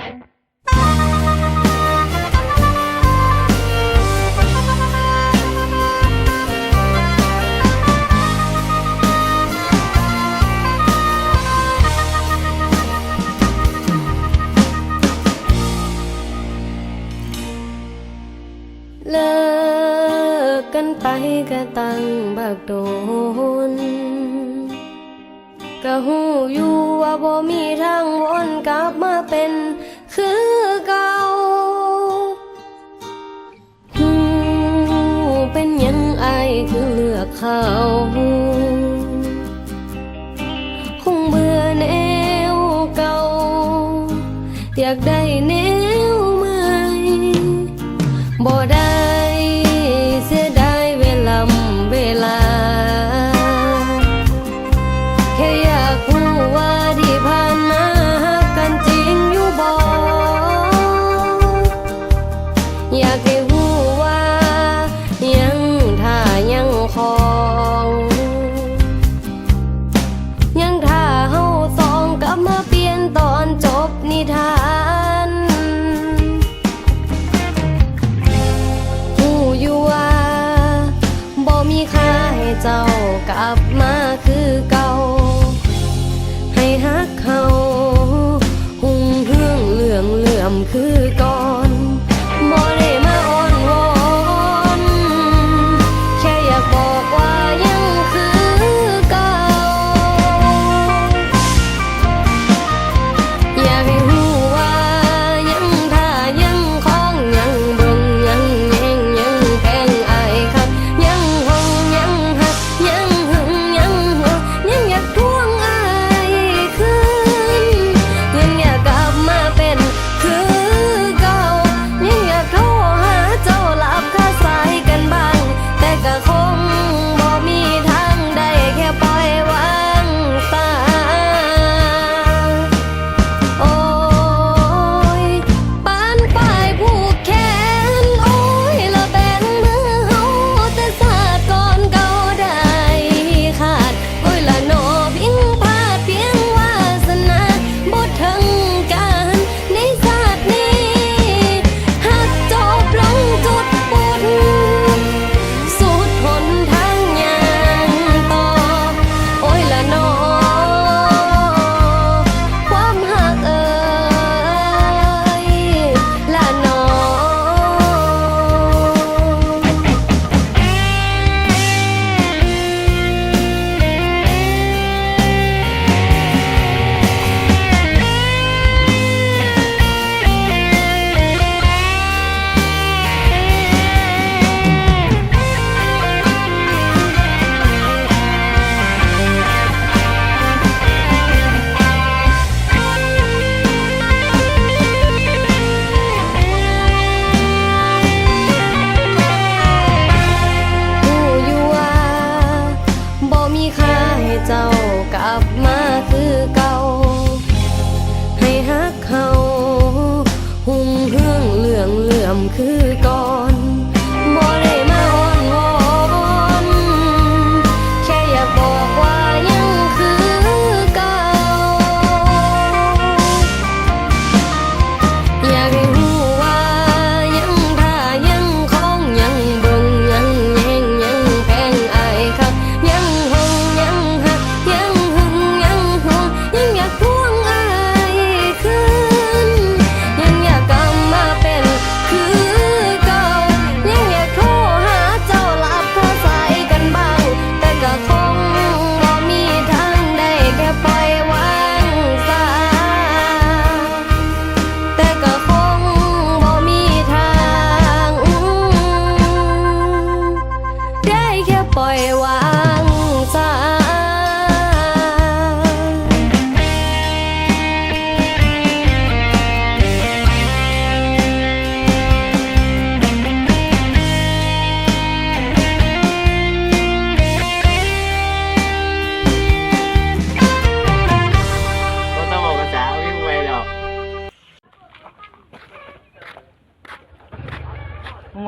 เลิกกันไปก็ตั้งบักโดนก็หูอยู่ว่าบ่มีทางวนกลับมาเป็น คือเก่าหูเป็นยังไอคือเลือกเขาคงเบื่อแนวเก่า อยากได้แนวใหม่บ่ จ้ากลับมาคือเก่า ให้ฮักเขาหุ่งเรื่องเหลื่องเหลื่อมคือก่อ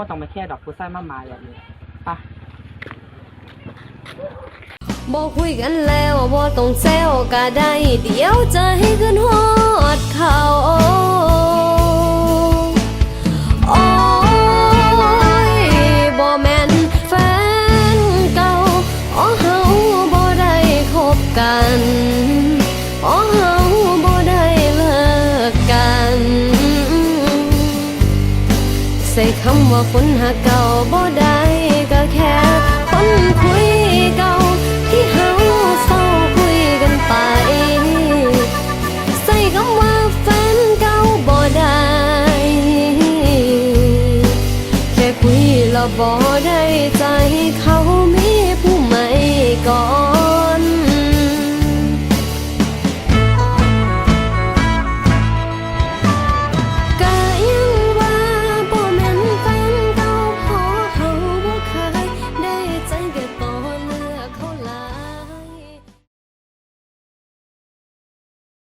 ก็ต้องมาแค่ดอกพุทรามามายแบบนี้ไปะบอกคุยกันแล้วบ่ต้องเซลก็ได้ เดี๋ยวจะให้ขึ้นหอดเขา ว่าคนหาเก่าบ่ได้